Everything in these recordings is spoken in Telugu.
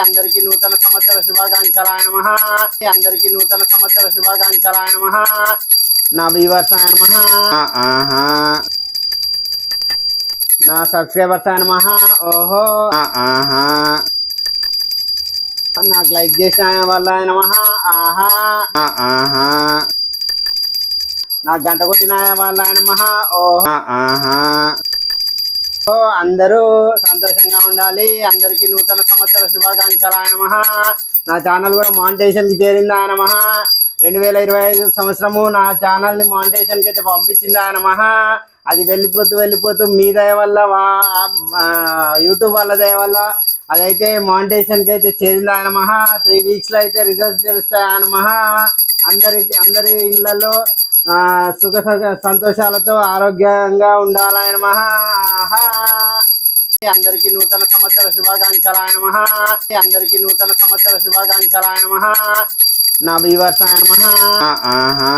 అందరికీ నూతన సంవత్సర శుభాకాంక్షలాయ నమ. అందరికీ నూతన సంవత్సర శుభాకాంక్షలాయ నమ. నా వ్యూవర్స్ ఆయన నమ. ఆహా. నా సబ్స్క్రైబర్స్ ఆయన నమ. ఓహో. ఆహా. నాకు లైక్ చేసిన ఆయన వల్ల ఆయన నమ. ఆహా. ఆహా. నాకు గంట కొట్టిన ఆయన వల్ల ఆయన నమ. ఓహో. ఆహా. సో అందరూ సంతోషంగా ఉండాలి. అందరికీ నూతన సంవత్సర శుభాకాంక్షలు ఆయన మహా. నా ఛానల్ కూడా మానిటేషన్కి చేరింది ఆయన మహా. రెండు వేల ఇరవై ఐదు సంవత్సరము నా ఛానల్ని మానిటేషన్కి అయితే పంపించింది ఆయన అది వెళ్ళిపోతూ వెళ్ళిపోతూ మీ దయ వల్ల యూట్యూబ్ వాళ్ళ దయ వల్ల అదైతే మానిటేషన్కి అయితే చేరింది ఆయన మహా. త్రీ వీక్స్లో అయితే రిజల్ట్స్ తెలుస్తాయి ఆయన అందరి అందరి ఇళ్ళలో సుఖ సంతోషాలతో ఆరోగ్యంగా ఉండాలని మహా. అందరికీ నూతన సంవత్సర శుభాకాంక్షలు ఆయన మహా అందరికీ నూతన సంవత్సర శుభాకాంక్షలు ఆయన మహా. నా వ్యూవర్స్ ఆయన మహా. ఆహా.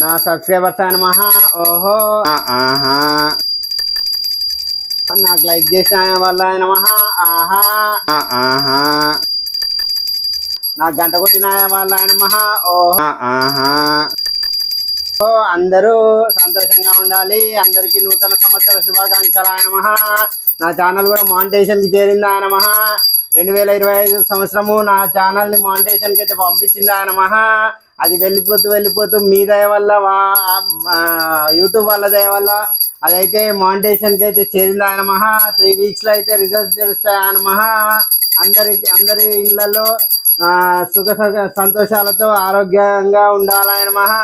నా సబ్స్క్రైబర్స్ ఆయన మహా. ఓహో. ఆహా. నాకు లైక్ చేసిన ఆయన వల్ల ఆయన మహా. ఆహా. ఆహా. ఆ గంట కొట్టిన వాళ్ళ ఆయన మహా ఓహా ఆహా. ఓ అందరూ సంతోషంగా ఉండాలి. అందరికీ నూతన సంవత్సర శుభాకాంక్షలు ఆయన మహా. నా ఛానల్ కూడా మానిటేషన్ చేరింది ఆయన మహా. రెండు వేల ఇరవై ఐదు సంవత్సరము నా ఛానల్ని మానిటేషన్కి అయితే పంపించింది ఆయన మహా. అది వెళ్ళిపోతూ వెళ్ళిపోతూ మీ దయ వల్ల యూట్యూబ్ వాళ్ళ దయ వల్ల అదైతే మానిటేషన్కి అయితే చేరింది ఆయన మహా. త్రీ వీక్స్లో అయితే రిజల్ట్స్ తెలుస్తాయి ఆయన మహా. అందరి అందరి ఇళ్ళలో సుఖ సంతోషాలతో ఆరోగ్యంగా ఉండాలని మహా.